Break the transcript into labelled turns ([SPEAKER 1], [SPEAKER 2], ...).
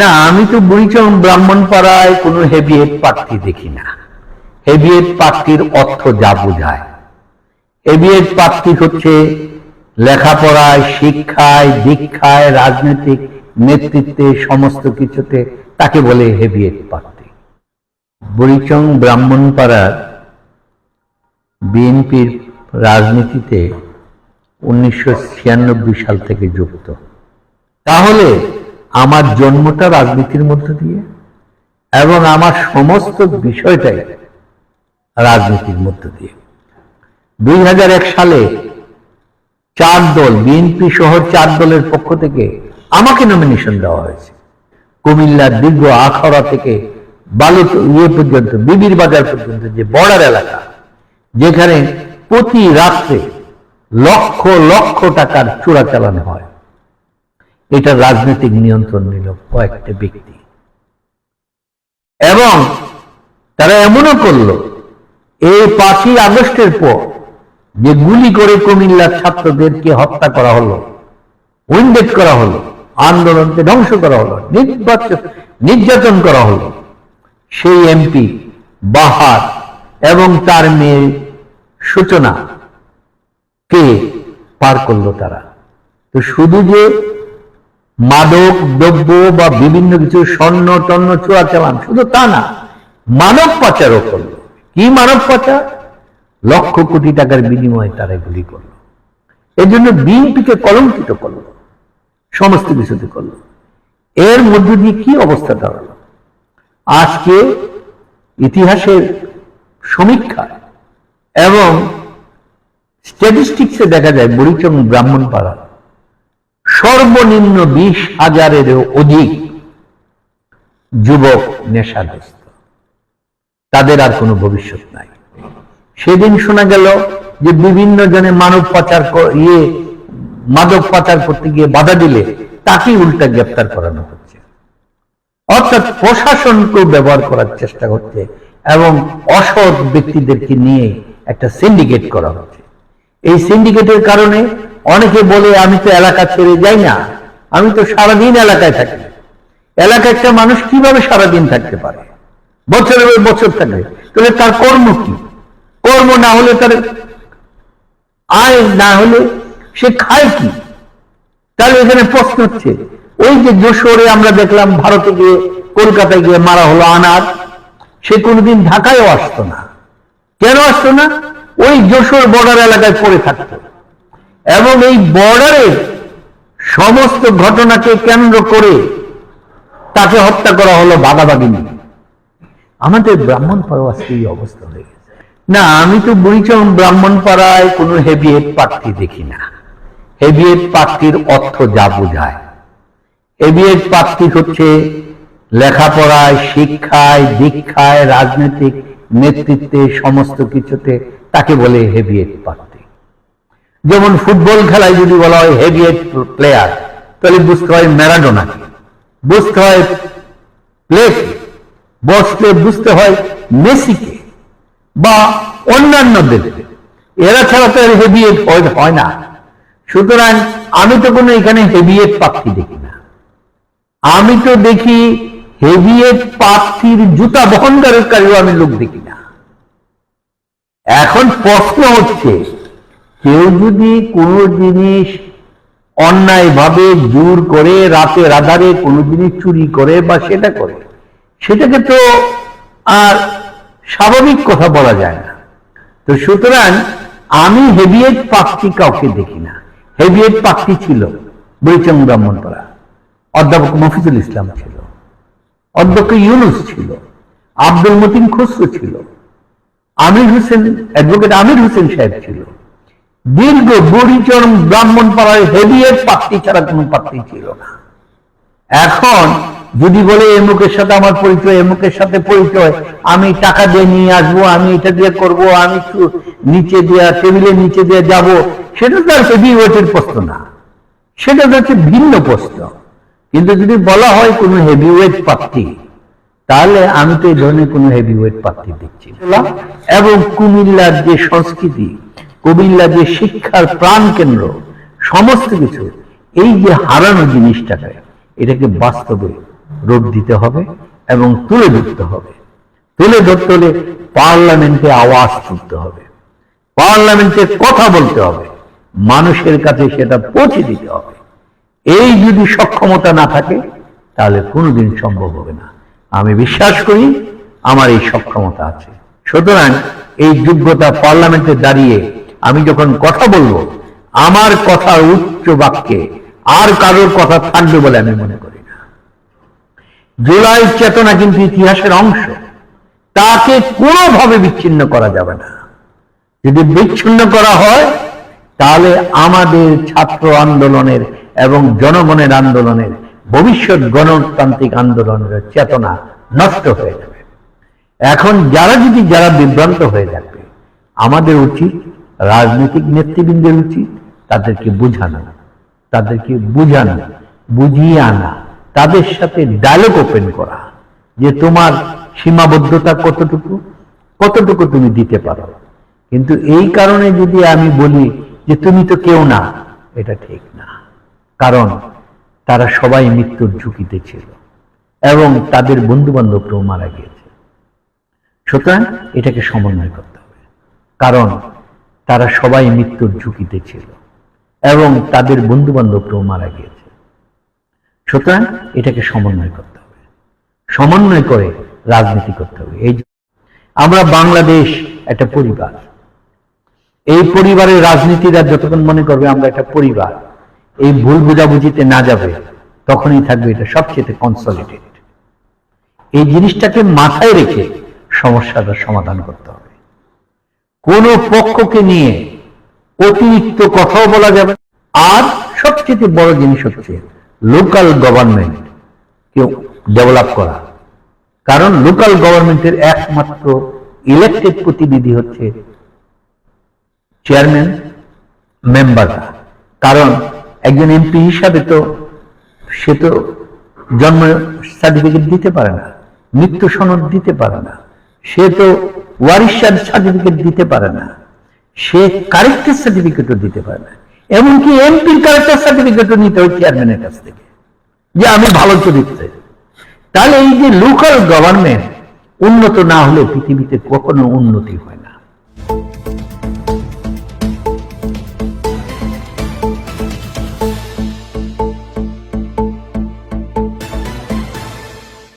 [SPEAKER 1] না, আমি তো বুড়িচং ব্রাহ্মণ পাড়ায় কোনো হেভিয়েট প্রার্থী দেখি না। হেভিয়েট প্রার্থীর অর্থ যা বোঝায়। হেভিয়েট প্রার্থী হচ্ছে লেখাপড়ায়, শিক্ষায়, দীক্ষায়, রাজনৈতিক নেতৃত্বে সমস্ত কিছুতে তাকে বলে হেভিয়েট প্রার্থী বুড়িচং ব্রাহ্মণপাড়ার বিএনপির রাজনীতিতে উনিশশো ছিয়ানব্বই সাল থেকে যুক্ত। তাহলে আমার জন্মটা রাজনীতির মধ্য দিয়ে এবং আমার সমস্ত বিষয়টাই রাজনীতির মধ্য দিয়ে। দুই হাজার এক সালে চার দল, বিএনপি সহ চার দলের পক্ষ থেকে আমাকে নমিনেশন দেওয়া হয়েছে। কুমিল্লার দীর্ঘ আখড়া থেকে বালুত ইয়ে পর্যন্ত, বিবির বাজার পর্যন্ত যে বর্ডার এলাকা, যেখানে প্রতি রাত্রে লক্ষ লক্ষ টাকার চোরা চালানো হয়। এটা রাজনৈতিক নিয়ন্ত্রণ নিল কয়েকটা ব্যক্তি। এবং তারা এমনও করল, এই পাঁচই আগস্টের পর যে গুলি করে কুমিল্লার ছাত্রদেরকে হত্যা করা হলো উইন্ডেড করা হলো, আন্দোলনকে ধ্বংস করা হলো, নির্বাচন, নির্যাতন করা হলো, সেই এমপি বাহার এবং তার মেয়ে সূচনা কে পার করল তারা? তো শুধু যে মাদক, দ্রব্য বা বিভিন্ন কিছু স্বর্ণ টন্ন চোরা, চালান, শুধু তা না, মানব পাচারও করল। কি মানব পাচার? লক্ষ কোটি টাকার বিনিময়ে তারা এগুলি করল। এর জন্য বিএনপিকে কলঙ্কিত করল, সমস্ত কিছুতে করল। এর মধ্য দিয়ে কি অবস্থা দাঁড়াল? আজকে ইতিহাসের সমীক্ষা এবং স্ট্যাটিস্টিক্সে দেখা যায় বরিচং ব্রাহ্মণপাড়া সর্বনিম্ন বিশ হাজারেরও অধিক যুবক নেশাগ্রস্ত। তাদের আর কোনো ভবিষ্যৎ নাই। সেদিন শোনা গেল যে বিভিন্ন জনে মানব পাচার ইয়ে মাদক পাচার করতে গিয়ে বাধা দিলে তাকে উল্টা গ্রেপ্তার করানো হচ্ছে। অর্থাৎ প্রশাসনকেও ব্যবহার করার চেষ্টা হচ্ছে এবং অসৎ ব্যক্তিদেরকে নিয়ে একটা সিন্ডিকেট করা হচ্ছে। এই সিন্ডিকেটের কারণে অনেকে বলে, আমি তো এলাকা ছেড়ে যাই না। আমি তো সারাদিন এলাকায় থাকি। এলাকায় একটা মানুষ কীভাবে সারাদিন থাকতে পারে? বছরের বছর থাকে। তাহলে তার কর্ম কি? কর্ম না হলে তার আয় না হলে সে খায় কি? তাহলে এখানে প্রশ্ন হচ্ছে, ওই যে যশোরে আমরা দেখলাম, ভারতে গিয়ে, কলকাতায় গিয়ে মারা হলো আনার। সে কোনোদিন ঢাকায়ও আসতো না। কেন আসতো না? ওই যশোর বর্ডার এলাকায় পড়ে থাকতো। এবং এই বর্ডারের সমস্ত ঘটনাকে কেন্দ্র করে তাকে হত্যা করা হলো বাগাবাগি নিয়ে আমাদের ব্রাহ্মণ পাড়া এই অবস্থা হয়ে গেছে। না, আমি তো বুড়িচং ব্রাহ্মণ পাড়ায় কোনো হেভিয়েট প্রার্থী দেখি না। হেভিয়েট প্রার্থীর অর্থ যা বোঝায়। হেভিয়েট প্রার্থী হচ্ছে লেখাপড়ায়, শিক্ষায়, দীক্ষায়, রাজনৈতিক নেতৃত্বে, সমস্ত কিছুতে তাকে বলে হেভিয়েট প্রার্থী। যেমন ফুটবল খেলায় যদি বলা হয় হেভিয়েট প্লেয়ার, তাহলে বুঝতে হয় ম্যারাডোনাকে বুঝতে হয় প্লেকে বসলে বুঝতে হয় মেসিকে বা অন্যান্যদেরকে এরা ছাড়া তো হেভিয়েট হয় না। সুতরাং আমি তো কোনো এখানে হেভিয়েট প্রার্থী দেখি না। আমি তো দেখি হেভিয়েট প্রার্থীর জুতা বহনকারীও আমি লোক দেখি না। এখন প্রশ্ন হচ্ছে কেউ যদি কোনো জিনিস অন্যায়ভাবে জোর করে রাতে রাধারে কোনো জিনিস চুরি করে বা সেটা করে, সেটাকে তো আর স্বাভাবিক কথা বলা যায় না। তো সুতরাং আমি হেভিয়েট প্রার্থী কাউকে দেখি না। হেভিয়েট প্রার্থী ছিল বৈচং ব্রাহ্মণপাড়া। অধ্যাপক মফিজুল ইসলাম ছিল। অধ্যক্ষ ইউনুস ছিল। আব্দুল মতিন খসরু ছিল। আমির হোসেন, অ্যাডভোকেট আমির হোসেন সাহেব ছিল। দীর্ঘ বরিচরম ব্রাহ্মণ পাড়ায় হেভিয়েট প্রার্থী ছাড়া কোনো প্রার্থী ছিল না। এখন যদি বলে এমুকের সাথে আমার পরিচয় এমুকের সাথে পরিচয়, আমি টাকা দিয়ে নিয়ে আসব, আমি এটা দিয়ে করব, আমি নিচে দিয়ে, টেবিলের নিচে দিয়ে যাব, সেটা তো আর হেভি ওয়েটের প্রশ্ন না। সেটা তো হচ্ছে ভিন্ন প্রশ্ন। কিন্তু যদি বলা হয় কোনো হেভি ওয়েট প্রার্থী তাহলে আমি তো এই ধরনের কোনো হেভি ওয়েট প্রার্থী দেখছি এবং কুমিল্লার যে সংস্কৃতি কুমিল্লার যে শিক্ষার প্রাণ কেন্দ্র সমস্ত কিছু, এই যে হারানো জিনিসটাকে, এটাকে বাস্তবে রূপ দিতে হবে এবং তুলে ধরতে হবে। তুলে ধরতে হলে পার্লামেন্টে আওয়াজ তুলতে হবে। পার্লামেন্টে কথা বলতে হবে। মানুষের কাছে সেটা পৌঁছে দিতে হবে। এই যদি সক্ষমতা না থাকে, তাহলে কোনোদিন সম্ভব হবে না। আমি বিশ্বাস করি, আমার এই সক্ষমতা আছে। সুতরাং এই যোগ্যতা পার্লামেন্টে দাঁড়িয়ে আমি যখন কথা বলব, আমার কথার উচ্চ বাক্যে আর কারোর কথা থাকবে বলে আমি মনে করি না। চেতনা কিন্তু ইতিহাসের অংশ। তাকে কোনোভাবে বিচ্ছিন্ন করা যাবে না। যদি বিচ্ছিন্ন করা হয়, তাহলে আমাদের ছাত্র আন্দোলনের এবং জনগণের আন্দোলনের, ভবিষ্যৎ গণতান্ত্রিক আন্দোলনের চেতনা নষ্ট হয়ে যাবে। এখন যারা যদি, যারা বিভ্রান্ত হয়ে থাকবে আমাদের উচিত রাজনৈতিক নেতৃবৃন্দের উচিত তাদেরকে বুঝানো তাদেরকে বুঝানো, বুঝিয়ে আনা, তাদের সাথে ডায়লগ ওপেন করা যে তোমার সীমাবদ্ধতা কতটুকু কতটুকু তুমি দিতে পারো। কিন্তু এই কারণে যদি আমি বলি যে তুমি তো কেউ না, এটা ঠিক না। কারণ তারা সবাই মৃত্যুর ঝুঁকিতে ছিল এবং তাদের বন্ধু বান্ধবরাও মারা গিয়েছে। সুতরাং এটাকে সমন্বয় করতে হবে। কারণ তারা সবাই মৃত্যুর ঝুঁকিতে ছিল এবং তাদের বন্ধু বান্ধবরাও মারা গিয়েছে। সুতরাং এটাকে সমন্বয় করতে হবে। সমন্বয় করে রাজনীতি করতে হবে। এই আমরা বাংলাদেশ একটা পরিবার। এই পরিবারের রাজনীতিরা যতক্ষণ মনে করবে আমরা একটা পরিবার, এই ভুল বোঝাবুঝিতে না যাবে তখনই থাকবে এটা সবচেয়ে কনসলিডেট এই জিনিসটাকে মাথায় রেখে সমস্যাটা সমাধান করতে হবে। কোন পক্ষকে নিয়ে অতিরিক্ত কথাও বলা যাবে আর সবচেয়ে বড় জিনিস হচ্ছে লোকাল গভর্নমেন্ট কেউ ডেভেলপ করা। কারণ লোকাল গভর্নমেন্টের একমাত্র ইলেক্টেড প্রতিনিধি হচ্ছে চেয়ারম্যান মেম্বাররা কারণ একজন এমপি হিসাবে তো সে তো জন্ম সার্টিফিকেট দিতে পারে না, মৃত্যু সনদ দিতে পারে না। সে তো ওয়ারিশার সার্টিফিকেট দিতে পারে না। সে কারেক্টের সার্টিফিকেটও দিতে পারে না। এমনকি এমপির কারেক্টার সার্টিফিকেটও নিতে হয় চেয়ারম্যানের কাছ থেকে। যে আমি ভালো চরিত্রে। তাহলে এই যে লোকাল গভর্নমেন্ট উন্নত না হলে পৃথিবীতে কখনো উন্নতি হয় না।